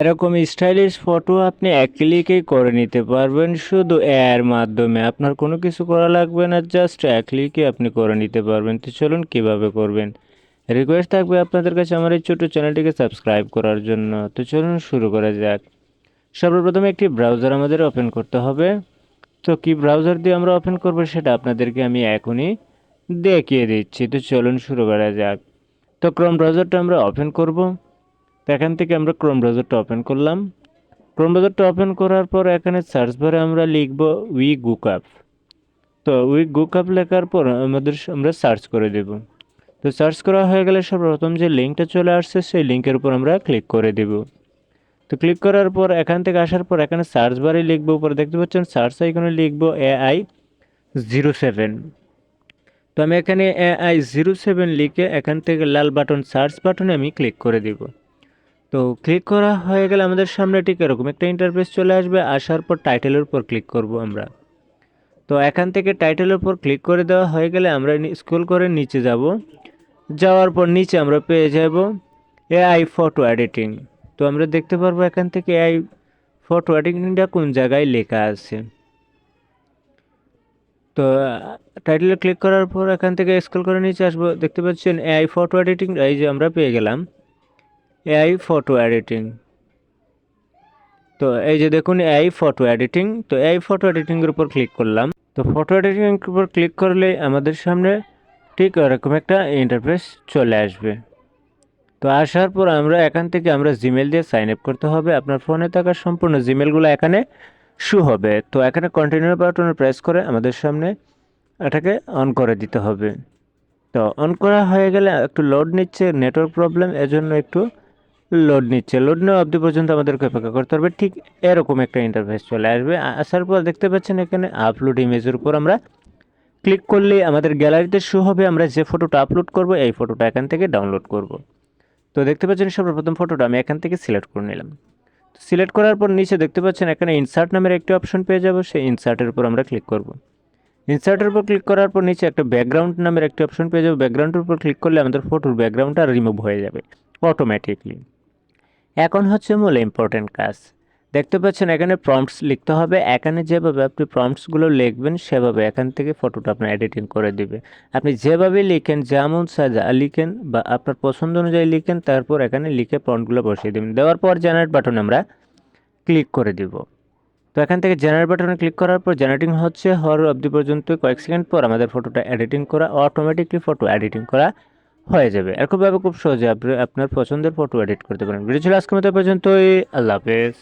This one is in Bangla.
এরকম স্টাইলিশ ফটো আপনি এক ক্লিকেই করে নিতে পারবেন শুধু এর মাধ্যমে। আপনার কোনো কিছু করা লাগবে না জাস্ট এক ক্লিকে আপনি করে নিতে পারবেন। তো চলুন কীভাবে করবেন? রিকোয়েস্ট থাকবে আপনাদের কাছে আমার এই ছোটো চ্যানেলটিকে সাবস্ক্রাইব করার জন্য। তো চলুন শুরু করা যাক। সর্বপ্রথমে একটি ব্রাউজার আমাদের ওপেন করতে হবে। তো কি ব্রাউজার দিয়ে আমরা ওপেন করব সেটা আপনাদেরকে আমি এখনই দেখিয়ে দিচ্ছি। তো চলুন শুরু করা যাক। তো ক্রম ব্রাউজারটা আমরা ওপেন করব। তো এখান থেকে আমরা ক্রোম ব্রাউজারটা ওপেন করলাম। ক্রোম ব্রাউজারটা ওপেন করার পর এখানে সার্চ বারে আমরা লিখব উই গুকআপ তো উই গুকআপ লেখার পর আমাদের আমরা সার্চ করে দেব। তো সার্চ করা হয়ে গেলে সর্বপ্রথম যে লিঙ্কটা চলে আসছে, সেই লিঙ্কের উপর আমরা ক্লিক করে দেব। তো ক্লিক করার পর, এখান থেকে আসার পর এখানে সার্চ বারে লিখব, উপরে দেখতে পাচ্ছেন সার্চ আইকনে লিখব এআই জিরো সেভেন তো আমি এখানে এআই জিরো সেভেন লিখে এখান থেকে লাল বাটন সার্চ বাটনে আমি ক্লিক করে দিব। তো ক্লিক করা হয়ে গেলে আমাদের সামনে ঠিক এরকম একটা ইন্টারফেস চলে আসবে। আসার পর টাইটেলের উপর ক্লিক করব আমরা। তো এখান থেকে টাইটেলের উপর ক্লিক করে দেওয়া হয়ে গেলে আমরা স্ক্রল করে নিচে যাব। যাওয়ার পর নিচে আমরা পেয়ে যাব এআই ফটো এডিটিং তো আমরা দেখতে পারব এখান থেকে এআই ফটো এডিটিংটা কোন জায়গায় লেখা আছে। তো টাইটেলে ক্লিক করার পর এখান থেকে স্ক্রল করে নিচে আসব। দেখতে পাচ্ছেন এআই ফটো এডিটিং এই যে আমরা পেয়ে গেলাম। এআই ফটো এডিটিং তো এই যে দেখুন এআই ফটো এডিটিং তো এআই ফটো এডিটিংয়ের উপর ক্লিক করলাম। তো ফটো এডিটিংয়ের উপর ক্লিক করলে আমাদের সামনে ঠিক এরকম একটা ইন্টারফেস চলে আসবে। তো আসার পর আমরা এখান থেকে আমরা জিমেল দিয়ে সাইন আপ করতে হবে। আপনার ফোনে থাকা সম্পূর্ণ জিমেলগুলো এখানে শু হবে। তো এখানে কন্টিনিউ বাটনে প্রেস করে আমাদের সামনে এটাকে অন করে দিতে হবে। তো অন করা হয়ে গেলে একটু লোড নিচ্ছে নেটওয়ার্ক প্রবলেম এজন্য একটু লোড নিচ্ছে। লোড নেওয়া অবধি পর্যন্ত আমাদেরকে অপেক্ষা করতে হবে। ঠিক এরকম একটা ইন্টারফেস চলে আসবে। আসার পর দেখতে পাচ্ছেন এখানে আপলোড ইমেজের উপর আমরা ক্লিক করলে আমাদের গ্যালারিতে শো হবে। আমরা যে ফটোটা আপলোড করব, এই ফটোটা এখান থেকে ডাউনলোড করব। তো দেখতে পাচ্ছেন সর্বপ্রথম ফটোটা আমি এখান থেকে সিলেক্ট করে নিলাম। সিলেক্ট করার পর নিচে দেখতে পাচ্ছেন এখানে ইনসার্ট নামের একটি অপশন পেয়ে যাব। সেই ইনসার্টের উপর আমরা ক্লিক করব। ইনসার্টের উপর ক্লিক করার পর নিচে একটা ব্যাকগ্রাউন্ড নামের একটি অপশন পেয়ে যাবে। ব্যাকগ্রাউন্ডের উপর ক্লিক করলে আমাদের ফটোর ব্যাকগ্রাউন্ডটা রিমুভ হয়ে যাবে অটোমেটিকলি এখন হচ্ছে মূল ইম্পর্টেন্ট কাজ। দেখতে পাচ্ছেন, এখানে প্রম্পটস লিখতে হবে। এখানে যেভাবে আপনি প্রম্পটসগুলো লিখবেন, সেভাবে এখান থেকে ফটোটা আপনার এডিটিং করে দিবে। আপনি যেভাবে লিখেন, যেমন সাজা লিখেন বা আপনার পছন্দ অনুযায়ী লিখেন, তারপর এখানে লিখে প্রম্পটগুলো বসিয়ে দেবেন। দেওয়ার পর জেনারেট বাটন আমরা ক্লিক করে দিব। তো এখান থেকে জেনারেট বাটনে ক্লিক করার পর জেনারেটিং হচ্ছে, হওয়ার অবধি পর্যন্ত কয়েক সেকেন্ড পর আমাদের ফটোটা এডিটিং করা অটোমেটিকলি ফটো এডিটিং করা হয়ে যাবে। এরকমভাবে খুব সহজে আপনি আপনার পছন্দের ফটো এডিট করতে পারেন। ভিডিও ছিল আজকের মতো পর্যন্তই। আল্লাহ হাফেজ।